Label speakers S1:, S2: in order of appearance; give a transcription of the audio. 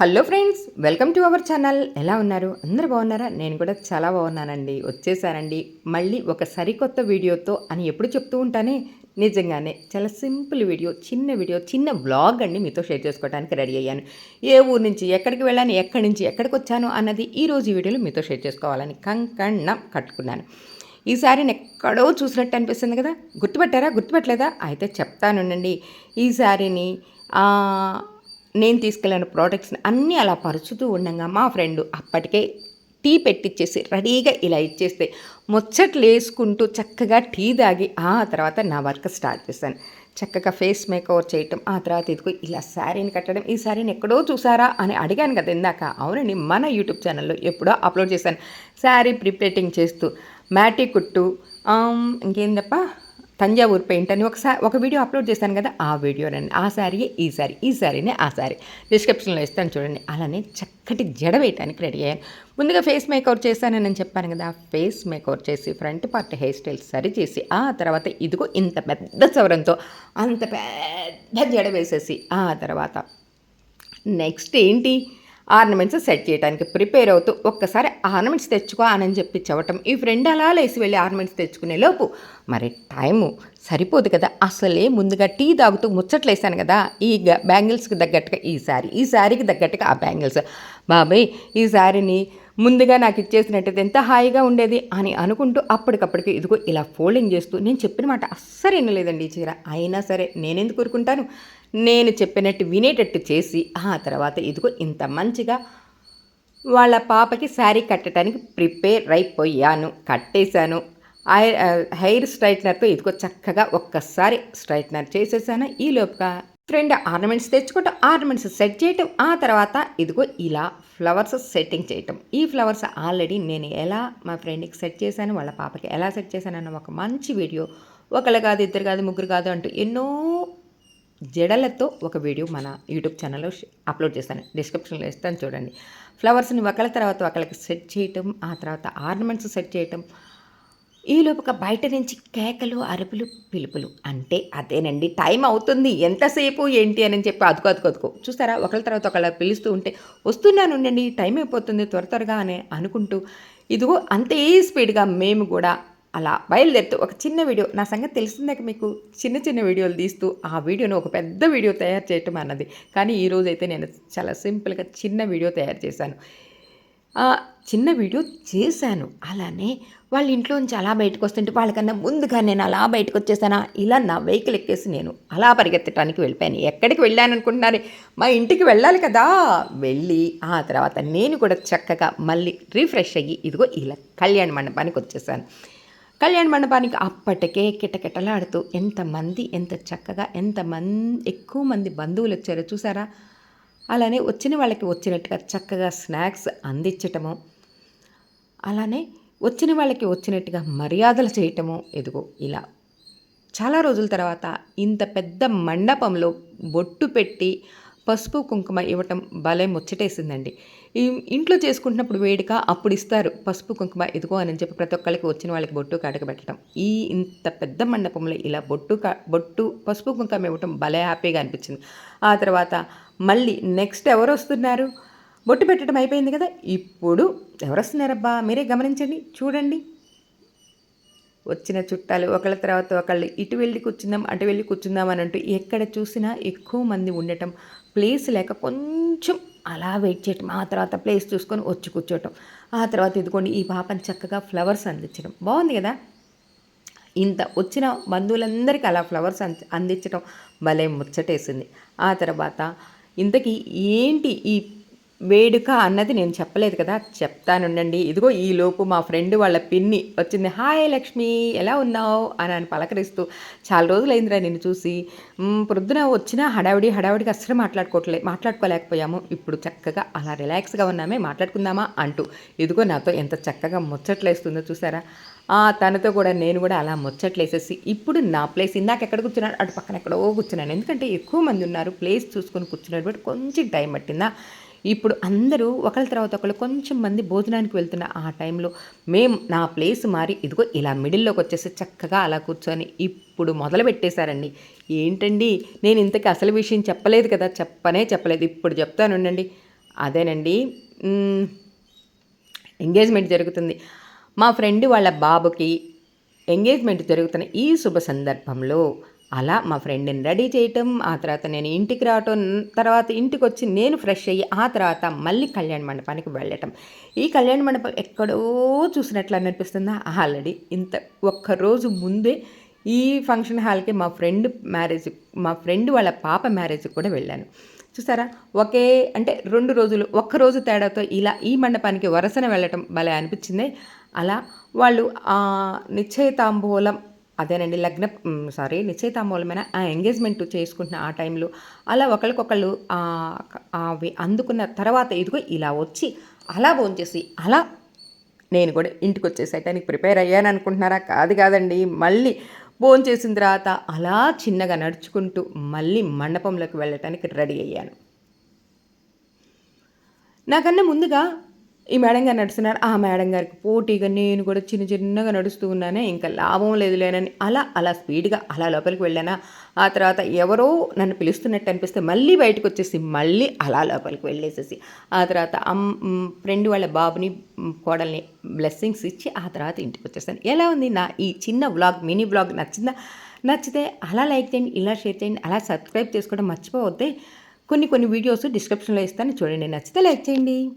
S1: Hello friends welcome to our channel. ఎలా ఉన్నారు? అందరు బాగున్నారా? నేను కూడా చాలా బాగున్నానండి. వచ్చేసానండి. మళ్ళీ ఒక సరికొత్త వీడియోతో అని ఎప్పుడు చెప్తూ ఉంటానే? నిజంగానే చాలా సింపుల్ వీడియో చిన్న వీడియో చిన్న బ్లాగ్ అండి మీతో షేర్ చేసుకోవడానికి రెడీ అయ్యాను. ఏ ఊరు నుంచి ఎక్కడికి వెళ్ళాను ఎక్కడి నుంచి ఎక్కడికి వచ్చాను అన్నది ఈ రోజు ఈ వీడియోలో మీతో షేర్ చేసుకోవాలని కంకణం కట్టుకున్నాను. ఈ ఎక్కడో చూసినట్టు అనిపిస్తుంది కదా? గుర్తుపట్టారా? గుర్తుపెట్టలేదా? అయితే చెప్తానుండండి. ఈ సారీని నేను తీసుకెళ్ళిన ప్రోడక్ట్స్ని అన్నీ అలా పరుచుతూ ఉండగా మా ఫ్రెండ్ అప్పటికే టీ పెట్టిచ్చేసి రెడీగా ఇలా ఇచ్చేస్తే ముచ్చట్లు వేసుకుంటూ చక్కగా టీ తాగి ఆ తర్వాత నా వర్క్ స్టార్ట్ చేశాను. చక్కగా ఫేస్ మేకవర్ చేయటం ఆ తర్వాత ఇదిగో ఇలా శారీని కట్టడం ఈ శారీని ఎక్కడో చూసారా అని అడిగాను కదా ఇందాక. అవునండి మన యూట్యూబ్ ఛానల్లో ఎప్పుడో అప్లోడ్ చేశాను. శారీ ప్రిపేటింగ్ చేస్తూ మ్యాటీ కుట్టు ఆమ్, ఇంకేందప్ప? తంజావూరు పెయింట్ అని ఒకసారి ఒక వీడియో అప్లోడ్ చేశాను కదా ఆ వీడియోనండి ఆ శారీ ఈ శారీ ఈ శారీనే ఆ శారీ. డిస్క్రిప్షన్లో ఇస్తాను చూడండి. అలానే చక్కటి జడ వేయటానికి రెడీ అయ్యాను. ముందుగా ఫేస్ మేకవర్ చేశానని నేను చెప్పాను కదా ఫేస్ మేకవర్ చేసి ఫ్రంట్ పార్ట్ హెయిర్ స్టైల్ సరి చేసి ఆ తర్వాత ఇదిగో ఇంత పెద్ద సవరంతో అంత పెద్ద జడ వేసేసి ఆ తర్వాత నెక్స్ట్ ఏంటి? ఆర్నమెంట్స్ సెట్ చేయడానికి ప్రిపేర్ అవుతూ ఒక్కసారి ఆర్నమెంట్స్ తెచ్చుకో అని చెప్పి చెప్పటం. ఈ ఫ్రెండ్ అలా లేసి వెళ్ళి ఆర్నమెంట్స్ తెచ్చుకునే లోపు మరి టైము సరిపోదు కదా అసలే ముందుగా టీ తాగుతూ ముచ్చట్లు వేసాను కదా ఈ బ్యాంగిల్స్కి తగ్గట్టుగా ఈ శారీ ఈ శారీకి తగ్గట్టుగా ఆ బ్యాంగిల్స్. బాబాయ్ ఈ శారీని ముందుగా నాకు ఇచ్చేసినట్టయితే ఎంత హాయిగా ఉండేది? అని అనుకుంటూ అప్పటికప్పటికి ఇదిగో ఇలా ఫోల్డింగ్ చేస్తూ నేను చెప్పిన మాట అస్సలు వినలేదండి ఈ చీర. అయినా సరే నేనెందుకు కోరుకుంటాను? నేను చెప్పినట్టు వినేటట్టు చేసి ఆ తర్వాత ఇదిగో ఇంత మంచిగా వాళ్ళ పాపకి శారీ కట్టడానికి ప్రిపేర్ అయిపోయాను కట్టేశాను. హెయిర్ స్ట్రైట్నర్తో ఇదిగో చక్కగా ఒక్కసారి స్ట్రైట్నర్ చేసేసాను. ఈ లోపుగా ఫ్రెండ్ ఆర్నమెంట్స్ తెచ్చుకోవటం ఆర్నమెంట్స్ సెట్ చేయటం ఆ తర్వాత ఇదిగో ఇలా ఫ్లవర్స్ సెట్టింగ్ చేయటం. ఈ ఫ్లవర్స్ ఆల్రెడీ నేను ఎలా మా ఫ్రెండ్కి సెట్ చేశాను వాళ్ళ పాపకి ఎలా సెట్ చేశాను అన్న ఒక మంచి వీడియో. ఒకళ్ళు కాదు ఇద్దరు కాదు ముగ్గురు కాదు అంటూ ఎన్నో జడలతో ఒక వీడియో మన యూట్యూబ్ ఛానల్లో అప్లోడ్ చేస్తాను. డిస్క్రిప్షన్లో ఇస్తాను చూడండి. ఫ్లవర్స్ని ఒకళ్ళ తర్వాత ఒకళ్ళకి సెట్ చేయటం ఆ తర్వాత ఆర్నమెంట్స్ సెట్ చేయటం ఈ బయట నుంచి కేకలు అరుపులు పిలుపులు అంటే అదేనండి. టైం అవుతుంది. ఎంతసేపు ఏంటి అని చెప్పి అదుకో అదుకు అదుకు. చూస్తారా? ఒకళ్ళ తర్వాత ఒకళ్ళ పిలుస్తూ ఉంటే వస్తున్నాను ఉండండి టైం అయిపోతుంది త్వర త్వరగా అని అనుకుంటూ ఇదిగో అంతే స్పీడ్గా మేము కూడా అలా బయలుదేరుతూ ఒక చిన్న వీడియో నా సంగతి తెలిసిందాక మీకు? చిన్న చిన్న వీడియోలు తీస్తూ ఆ వీడియోను ఒక పెద్ద వీడియో తయారు చేయటం అన్నది. కానీ ఈరోజు అయితే నేను చాలా సింపుల్గా చిన్న వీడియో తయారు చేశాను. చిన్న వీడియో చేశాను. అలానే వాళ్ళ ఇంట్లోంచి అలా బయటకు వస్తుంటే వాళ్ళకన్నా ముందుగా నేను అలా బయటకు వచ్చేసానా? ఇలా నా వెహికల్ ఎక్కేసి నేను అలా పరిగెత్తడానికి వెళ్ళిపోయాను. ఎక్కడికి వెళ్ళాను అనుకుంటున్నారు మా ఇంటికి వెళ్ళాలి కదా! వెళ్ళి ఆ తర్వాత నేను కూడా చక్కగా మళ్ళీ రీఫ్రెష్ అయ్యి ఇదిగో ఇలా కళ్యాణ మండపానికి వచ్చేసాను. కళ్యాణ మండపానికి అప్పటికే కిటకిటలాడుతూ ఎంతమంది ఎంత చక్కగా ఎంతమంది ఎక్కువ మంది బంధువులు వచ్చారో చూసారా? అలానే వచ్చిన వాళ్ళకి వచ్చినట్టుగా చక్కగా స్నాక్స్ అందించటము అలానే వచ్చిన వాళ్ళకి వచ్చినట్టుగా మర్యాదలు చేయటము. ఎదుగో ఇలా చాలా రోజుల తర్వాత ఇంత పెద్ద మండపంలో బొట్టు పెట్టి పసుపు కుంకుమ ఇవ్వటం భలే ముచ్చటేసిందండి. ఈ ఇంట్లో చేసుకుంటున్నప్పుడు వేడుక అప్పుడు ఇస్తారు పసుపు కుంకుమ ఇదిగో అని చెప్పి ప్రతి ఒక్కరికి వచ్చిన వాళ్ళకి బొట్టు కాడక పెట్టడం. ఈ ఇంత పెద్ద మండపంలో ఇలా బొట్టు కా బొట్టు పసుపు కుంకుమ ఇవ్వటం భలే హ్యాపీగా అనిపించింది. ఆ తర్వాత మళ్ళీ నెక్స్ట్ ఎవరు వస్తున్నారు? బొట్టు పెట్టడం అయిపోయింది కదా ఇప్పుడు ఎవరు వస్తున్నారబ్బా? మీరే గమనించండి చూడండి. వచ్చిన చుట్టాలు ఒకళ్ళ తర్వాత ఒకళ్ళు ఇటు వెళ్ళి కూర్చుందాం అటు వెళ్ళి కూర్చుందాం అని అంటూ ఎక్కడ చూసినా ఎక్కువ మంది ఉండటం ప్లేస్ లేక కొంచెం అలా వెయిట్ చేయటం ఆ తర్వాత ప్లేస్ చూసుకొని వచ్చి కూర్చోవటం ఆ తర్వాత ఇదిగోండి ఈ పాపని చక్కగా ఫ్లవర్స్ అందించడం బాగుంది కదా? ఇంత వచ్చిన బంధువులందరికీ అలా ఫ్లవర్స్ అంది అందించడం భలే ముచ్చటేసింది. ఆ తర్వాత ఇంతకీ ఏంటి ఈ వేడుక అన్నది నేను చెప్పలేదు కదా. చెప్తానుండండి ఇదిగో ఈ లోపు మా ఫ్రెండ్ వాళ్ళ పిన్ని వచ్చింది. హాయ్ లక్ష్మి ఎలా ఉన్నావు? అని అని పలకరిస్తూ చాలా రోజులైందిరా నిన్ను చూసి. ప్రొద్దున వచ్చినా హడావిడి హడావిడికి అస్సలు మాట్లాడుకోవట్లే మాట్లాడుకోలేకపోయాము. ఇప్పుడు చక్కగా అలా రిలాక్స్గా ఉన్నామే మాట్లాడుకుందామా? అంటూ ఇదిగో నాతో ఎంత చక్కగా ముచ్చట్లేస్తుందో చూసారా? ఆ తనతో కూడా నేను కూడా అలా ముచ్చట్లేసేసి ఇప్పుడు నా ప్లేస్ ఇందాక ఎక్కడ కూర్చున్నాను అటు పక్కన ఎక్కడో కూర్చున్నాను. ఎందుకంటే ఎక్కువ మంది ఉన్నారు ప్లేస్ చూసుకొని కూర్చున్నారు కొంచెం టైం పట్టిందా? ఇప్పుడు అందరూ ఒకళ్ళ తర్వాత ఒకళ్ళు కొంచెం మంది భోజనానికి వెళ్తున్న ఆ టైంలో మేము నా ప్లేస్ మారి ఇదిగో ఇలా మిడిల్లోకి వచ్చేసి చక్కగా అలా కూర్చొని ఇప్పుడు మొదలు పెట్టేశారండి. ఏంటండి? నేను ఇంతకీ అసలు విషయం చెప్పలేదు కదా? చెప్పనే చెప్పలేదు. ఇప్పుడు చెప్తానుండండి అదేనండి. ఎంగేజ్మెంట్ జరుగుతుంది. మా ఫ్రెండ్ వాళ్ళ బాబుకి ఎంగేజ్మెంట్ జరుగుతున్న ఈ శుభ సందర్భంలో అలా మా ఫ్రెండ్ని రెడీ చేయటం ఆ తర్వాత నేను ఇంటికి రావటం తర్వాత ఇంటికి వచ్చి నేను ఫ్రెష్ అయ్యి ఆ తర్వాత మళ్ళీ కళ్యాణ మండపానికి వెళ్ళటం. ఈ కళ్యాణ మండపం ఎక్కడో చూసినట్లు అనిపిస్తుందా? ఆల్రెడీ ఇంత ఒక్కరోజు ముందే ఈ ఫంక్షన్ హాల్కి మా ఫ్రెండ్ మ్యారేజ్ మా ఫ్రెండ్ వాళ్ళ పాప మ్యారేజ్కి కూడా వెళ్ళాను. చూసారా? ఒకే అంటే రెండు రోజులు ఒక్క రోజు తేడాతో ఇలా ఈ మండపానికి వరసన వెళ్ళటం భలే అనిపించింది. అలా వాళ్ళు ఆ నిశ్చయితాంబూలం అదేనండి లగ్న సారీ నిశ్చయితాంబూలమైన ఆ ఎంగేజ్మెంట్ చేసుకుంటున్న ఆ టైంలో అలా ఒకరికొకళ్ళు అవి అందుకున్న తర్వాత ఇదిగో ఇలా వచ్చి అలా భోంచేసి అలా నేను కూడా ఇంటికి వచ్చేసేయటానికి ప్రిపేర్ అయ్యాను అనుకుంటున్నారా కాదు కాదండి మళ్ళీ భోజనం చేసిన తర్వాత అలా చిన్నగా నడుచుకుంటూ మళ్ళీ మండపంలోకి వెళ్ళటానికి రెడీ అయ్యాను. నాకన్నా ముందుగా ఈ మేడం గారు నడుస్తున్నారు. ఆ మేడం గారికి పోటీగా నేను కూడా చిన్న చిన్నగా నడుస్తూ ఉన్నానే. ఇంకా లాభం లేదు లేనని అలా అలా స్పీడ్గా అలా లోపలికి వెళ్ళానా. ఆ తర్వాత ఎవరో నన్ను పిలుస్తున్నట్టు అనిపిస్తే మళ్ళీ బయటకు వచ్చేసి మళ్ళీ అలా లోపలికి వెళ్ళేసేసి ఆ తర్వాత అమ్ ఫ్రెండ్ వాళ్ళ బాబుని కోడల్ని బ్లెస్సింగ్స్ ఇచ్చి ఆ తర్వాత ఇంటికి వచ్చేసాను. ఎలా ఉంది నా ఈ చిన్న వ్లాగ్ మినీ వ్లాగ్ నచ్చిందా? నచ్చితే అలా లైక్ చేయండి ఇలా షేర్ చేయండి అలా సబ్స్క్రైబ్ చేసుకోవడం మర్చిపోవద్దే. కొన్ని కొన్ని వీడియోస్ డిస్క్రిప్షన్లో ఇస్తాను. చూడండి నచ్చితే లైక్ చేయండి.